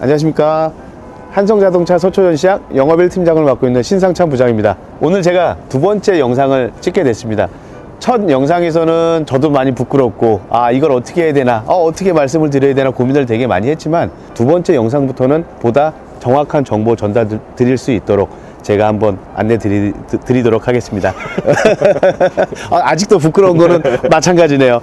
안녕하십니까. 한성자동차 서초전시장 영업일 팀장을 맡고 있는 신상찬 부장입니다. 오늘 제가 두 번째 영상을 찍게 됐습니다. 첫 영상에서는 저도 많이 부끄럽고 아 이걸 어떻게 해야 되나 어, 어떻게 말씀을 드려야 되나 고민을 되게 많이 했지만 두 번째 영상부터는 보다 정확한 정보 전달 드릴 수 있도록 제가 한번 안내 드리, 드리도록 하겠습니다. 아, 아직도 부끄러운 거는 마찬가지네요.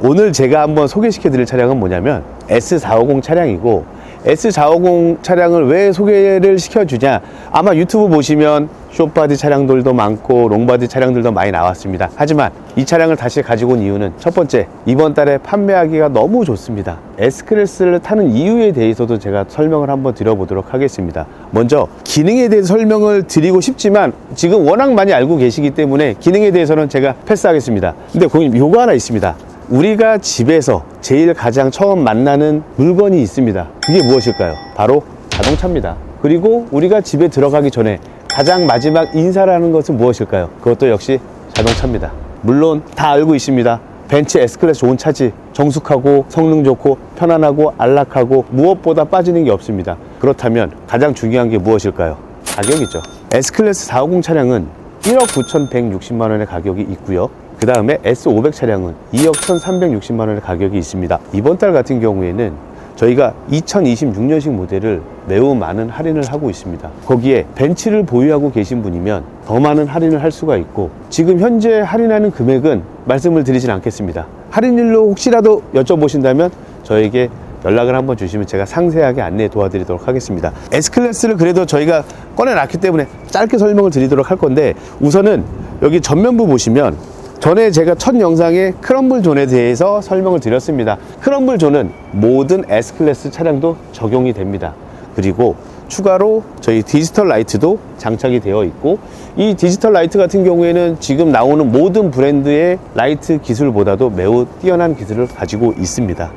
오늘 제가 한번 소개시켜 드릴 차량은 뭐냐면 S450 차량이고 S450 차량을 왜 소개를 시켜주냐? 아마 유튜브 보시면 숏바디 차량들도 많고 롱바디 차량들도 많이 나왔습니다. 하지만 이 차량을 다시 가지고 온 이유는 첫 번째 이번 달에 판매하기가 너무 좋습니다. S클래스를 타는 이유에 대해서도 제가 설명을 한번 드려보도록 하겠습니다. 먼저 기능에 대해서 설명을 드리고 싶지만 지금 워낙 많이 알고 계시기 때문에 기능에 대해서는 제가 패스하겠습니다. 근데 고객님 요거 하나 있습니다 우리가 집에서 제일 가장 처음 만나는 물건이 있습니다. 그게 무엇일까요? 바로 자동차입니다. 그리고 우리가 집에 들어가기 전에 가장 마지막 인사를 하는 것은 무엇일까요? 그것도 역시 자동차입니다. 물론 다 알고 있습니다. 벤츠 S클래스 좋은 차지. 정숙하고 성능 좋고 편안하고 안락하고 무엇보다 빠지는 게 없습니다. 그렇다면 가장 중요한 게 무엇일까요? 가격이죠. S클래스 450 차량은 1억 9,160만 원의 가격이 있고요. 그 다음에 S500 차량은 2억 1,360만 원의 가격이 있습니다. 이번 달 같은 경우에는 저희가 2026년식 모델을 매우 많은 할인을 하고 있습니다. 거기에 벤츠를 보유하고 계신 분이면 더 많은 할인을 할 수가 있고 지금 현재 할인하는 금액은 말씀을 드리진 않겠습니다. 할인율로 혹시라도 여쭤보신다면 저에게 연락을 한번 주시면 제가 상세하게 안내 도와드리도록 하겠습니다. S클래스를 그래도 저희가 꺼내놨기 때문에 짧게 설명을 드리도록 할 건데 우선은 여기 전면부 보시면 전에 제가 첫 영상에 크럼블 존에 대해서 설명을 드렸습니다. 크럼블 존은 모든 S클래스 차량도 적용이 됩니다. 그리고 추가로 저희 디지털 라이트도 장착이 되어 있고 이 디지털 라이트 같은 경우에는 지금 나오는 모든 브랜드의 라이트 기술보다도 매우 뛰어난 기술을 가지고 있습니다.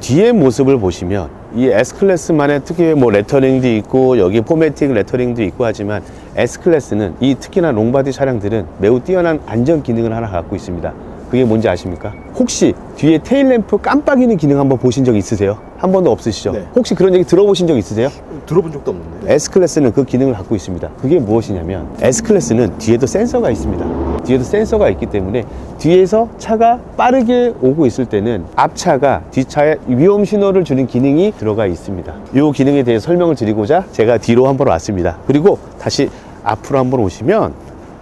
뒤의 모습을 보시면 이 S클래스만의 특유의 뭐 레터링도 있고 여기 포매틱 레터링도 있고 하지만 S클래스는 이 특히나 롱바디 차량들은 매우 뛰어난 안전 기능을 하나 갖고 있습니다. 그게 뭔지 아십니까? 혹시 뒤에 테일램프 깜빡이는 기능 한번 보신 적 있으세요? 한 번도 없으시죠? 네. 혹시 그런 얘기 들어보신 적 있으세요? 들어본 적도 없는데. S클래스는 그 기능을 갖고 있습니다. 그게 무엇이냐면 S클래스는 뒤에도 센서가 있습니다. 뒤에도 센서가 있기 때문에 뒤에서 차가 빠르게 오고 있을 때는 앞차가 뒷차에 위험 신호를 주는 기능이 들어가 있습니다. 이 기능에 대해 설명을 드리고자 제가 뒤로 한번 왔습니다. 그리고 다시 앞으로 한번 오시면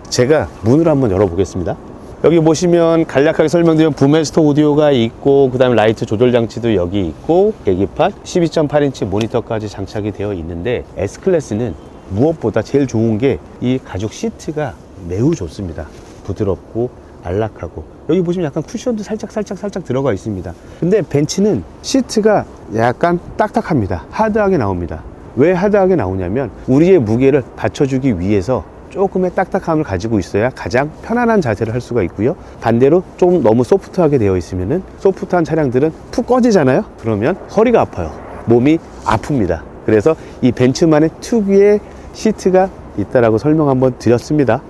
제가 문을 한번 열어보겠습니다. 여기 보시면 간략하게 설명드리면 부메스터 오디오가 있고 그 다음에 라이트 조절 장치도 여기 있고 계기판 12.8인치 모니터까지 장착이 되어 있는데 S클래스는 무엇보다 제일 좋은 게 이 가죽 시트가 매우 좋습니다. 부드럽고 안락하고. 여기 보시면 약간 쿠션도 살짝 살짝 살짝 들어가 있습니다. 근데 벤츠는 시트가 약간 딱딱합니다. 하드하게 나옵니다 왜 하드하게 나오냐면 우리의 무게를 받쳐주기 위해서 조금의 딱딱함을 가지고 있어야 가장 편안한 자세를 할 수가 있고요. 반대로 좀 너무 소프트하게 되어 있으면은 소프트한 차량들은 푹 꺼지잖아요. 그러면 허리가 아파요. 몸이 아픕니다. 그래서 이 벤츠만의 특유의 시트가 있다라고 설명 한번 드렸습니다.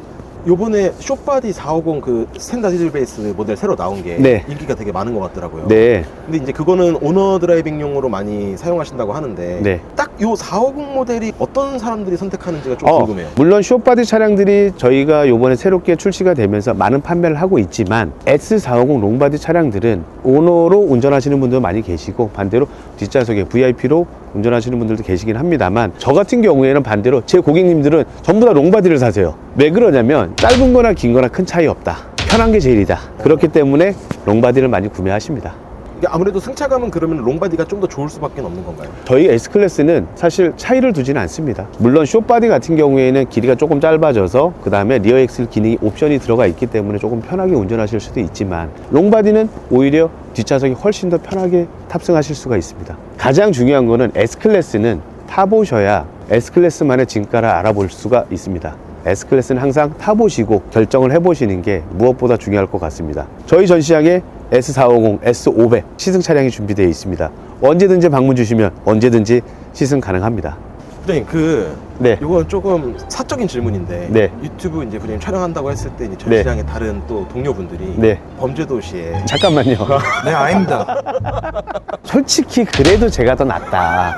요번에 숏바디 450 그 스탠다드 힐 베이스 모델 새로 나온 게 네. 인기가 되게 많은 것 같더라고요. 네. 근데 이제 그거는 오너 드라이빙용으로 많이 사용하신다고 하는데 네. 딱 요 450 모델이 어떤 사람들이 선택하는지가 좀 어, 궁금해요. 물론 쇼바디 차량들이 저희가 요번에 새롭게 출시가 되면서 많은 판매를 하고 있지만 S450 롱바디 차량들은 오너로 운전하시는 분도 많이 계시고 반대로 뒷좌석에 VIP로 운전하시는 분들도 계시긴 합니다만 저 같은 경우에는 반대로 제 고객님들은 전부 다 롱바디를 사세요. 왜 그러냐면 짧은 거나 긴 거나 큰 차이 없다. 편한 게 제일이다. 그렇기 때문에 롱바디를 많이 구매하십니다. 아무래도 승차감은 그러면 롱바디가 좀 더 좋을 수밖에 없는 건가요? 저희 S클래스는 사실 차이를 두지는 않습니다. 물론 숏바디 같은 경우에는 길이가 조금 짧아져서 그 다음에 리어 엑셀 기능이 옵션이 들어가 있기 때문에 조금 편하게 운전하실 수도 있지만 롱바디는 오히려 뒷좌석이 훨씬 더 편하게 탑승하실 수가 있습니다. 가장 중요한 거는 S클래스는 타보셔야 S클래스만의 진가를 알아볼 수가 있습니다. S클래스는 항상 타보시고 결정을 해보시는 게 무엇보다 중요할 것 같습니다. 저희 전시장에 S450, S500 시승 차량이 준비되어 있습니다. 언제든지 방문 주시면 언제든지 시승 가능합니다. 부장님 그 네. 이건 조금 사적인 질문인데 네. 유튜브 이제 부장님 촬영한다고 했을 때 이제 네. 전시장의 다른 또 동료분들이 네. 범죄도시에 잠깐만요. 네, 아닙니다. 솔직히 그래도 제가 더 낫다.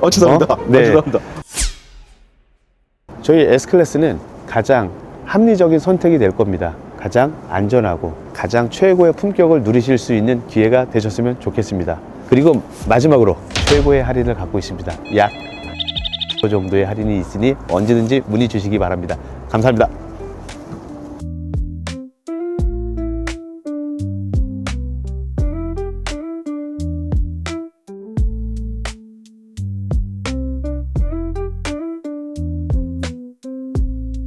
어 죄송합니다. 어? 네. 어, 죄송합니다. 저희 S클래스는 가장 합리적인 선택이 될 겁니다. 가장 안전하고 가장 최고의 품격을 누리실 수 있는 기회가 되셨으면 좋겠습니다. 그리고 마지막으로 최고의 할인을 갖고 있습니다. 약그 정도의 할인이 있으니 언제든지 문의 주시기 바랍니다. 감사합니다.